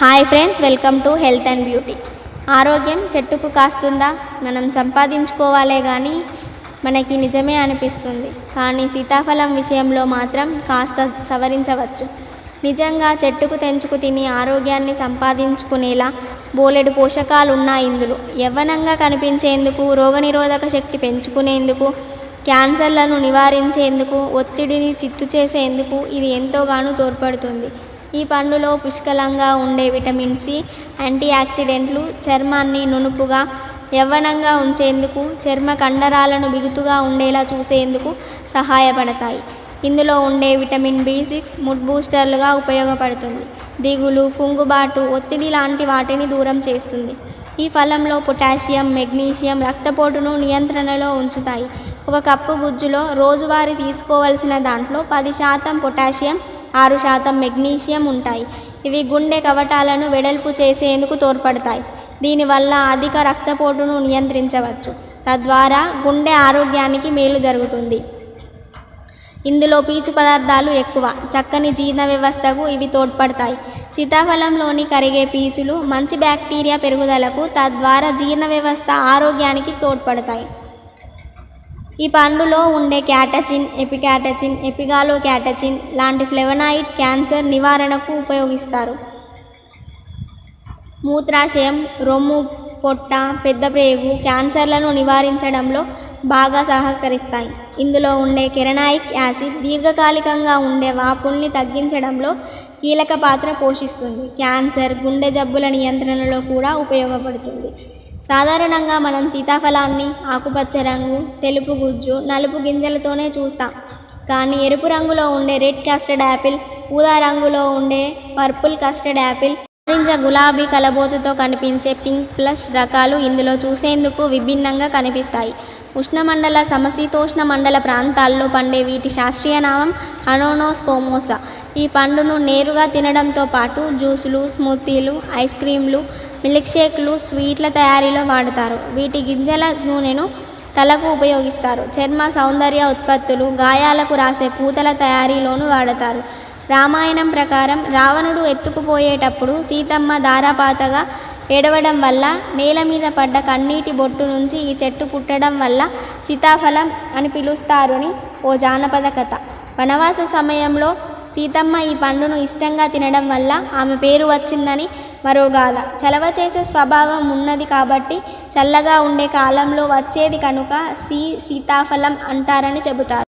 Hi friends welcome to health and beauty. ఆరోగ్యం చెట్టుకు కాస్తుందా? మనం సంపాదించుకోవాలే కానీ మనకి నిజమే అనిపిస్తుంది. కానీ సీతాఫలం విషయంలో మాత్రం కాస్త సవరించవచ్చు. నిజంగా చెట్టుకు తెంచుకు తిని ఆరోగ్యాన్ని సంపాదించుకునేలా బోలెడు పోషకాలు ఉన్నాయి ఇందులో. యవ్వనంగా కనిపించేందుకు రోగనిరోధక శక్తి పెంచుకునేందుకు క్యాన్సర్లను నివారించేందుకు ఒత్తిడిని చిత్తు చేసేందుకు ఇది ఎంతోగానో తోడ్పడుతుంది. ఈ పండులో పుష్కలంగా ఉండే విటమిన్ సి యాంటీ ఆక్సిడెంట్లు చర్మాన్ని నునుపుగా యవ్వనంగా ఉంచేందుకు చర్మ కండరాలను బిగుతుగా ఉండేలా చూసేందుకు సహాయపడతాయి. ఇందులో ఉండే విటమిన్ బి సిక్స్ ముడ్ బూస్టర్లుగా ఉపయోగపడుతుంది. దిగులు కుంగుబాటు ఒత్తిడి లాంటి వాటిని దూరం చేస్తుంది. ఈ ఫలంలో పొటాషియం మెగ్నీషియం రక్తపోటును నియంత్రణలో ఉంచుతాయి. ఒక కప్పు గుజ్జులో రోజువారీ తీసుకోవలసిన దాంట్లో పది శాతం పొటాషియం ఆరు శాతం మెగ్నీషియం ఉంటాయి. ఇవి గుండె కవటాలను వెడల్పు చేసేందుకు తోడ్పడతాయి. దీనివల్ల అధిక రక్తపోటును నియంత్రించవచ్చు. తద్వారా గుండె ఆరోగ్యానికి మేలు జరుగుతుంది. ఇందులో పీచు పదార్థాలు ఎక్కువ. చక్కని జీర్ణ వ్యవస్థకు ఇవి తోడ్పడతాయి. సీతాఫలంలోని కరిగే పీచులు మంచి బ్యాక్టీరియా పెరుగుదలకు తద్వారా జీర్ణ వ్యవస్థ ఆరోగ్యానికి తోడ్పడతాయి. ఈ పండులో ఉండే క్యాటచిన్ ఎపికాటచిన్ ఎపిగాలో క్యాటచిన్ లాంటి ఫ్లెవనాయిడ్ క్యాన్సర్ నివారణకు ఉపయోగిస్తారు. మూత్రాశయం రొమ్ము పొట్ట పెద్ద ప్రేగు క్యాన్సర్లను నివారించడంలో బాగా సహకరిస్తాయి. ఇందులో ఉండే కెరనాయిక్ యాసిడ్ దీర్ఘకాలికంగా ఉండే వాపుల్ని తగ్గించడంలో కీలక పాత్ర పోషిస్తుంది. క్యాన్సర్ గుండె జబ్బుల నియంత్రణలో కూడా ఉపయోగపడుతుంది. సాధారణంగా మనం సీతాఫలాన్ని ఆకుపచ్చ రంగు తెలుపు గుజ్జు నలుపు గింజలతోనే చూస్తాం. కానీ ఎరుపు రంగులో ఉండే రెడ్ కస్టర్డ్ యాపిల్ ఊదా రంగులో ఉండే పర్పుల్ కస్టర్డ్ యాపిల్ ఆరెంజ్ గులాబీ కలబోతుతో కనిపించే పింక్ ప్లస్ రకాలు ఇందులో చూసేందుకు విభిన్నంగా కనిపిస్తాయి. ఉష్ణమండల సమశీతోష్ణ మండల ప్రాంతాల్లో పండే వీటి శాస్త్రీయ నామం అనోనోస్కోమోసా ఈ పండును నేరుగా తినడంతో పాటు జ్యూసులు స్మూతీలు ఐస్ క్రీంలు మిల్క్ షేక్లు స్వీట్ల తయారీలో వాడతారు. వీటి గింజల నూనెను తలకు ఉపయోగిస్తారు. చర్మ సౌందర్య ఉత్పత్తులు గాయాలకు రాసే పూతల తయారీలోనూ వాడతారు. రామాయణం ప్రకారం రావణుడు ఎత్తుకుపోయేటప్పుడు సీతమ్మ దారాపాతగా ఏడవడం వల్ల నేల మీద పడ్డ కన్నీటి బొట్టు నుంచి ఈ చెట్టు పుట్టడం వల్ల సీతాఫలం అని పిలుస్తారని ఓ జానపద కథ. వనవాస సమయంలో సీతమ్మ ఈ పండును ఇష్టంగా తినడం వల్ల ఆమె పేరు వచ్చిందని మరో గాథ. చలవ చేసే స్వభావం ఉన్నది కాబట్టి చల్లగా ఉండే కాలంలో వచ్చేది కనుక సీ సీతాఫలం అంటారని చెబుతారు.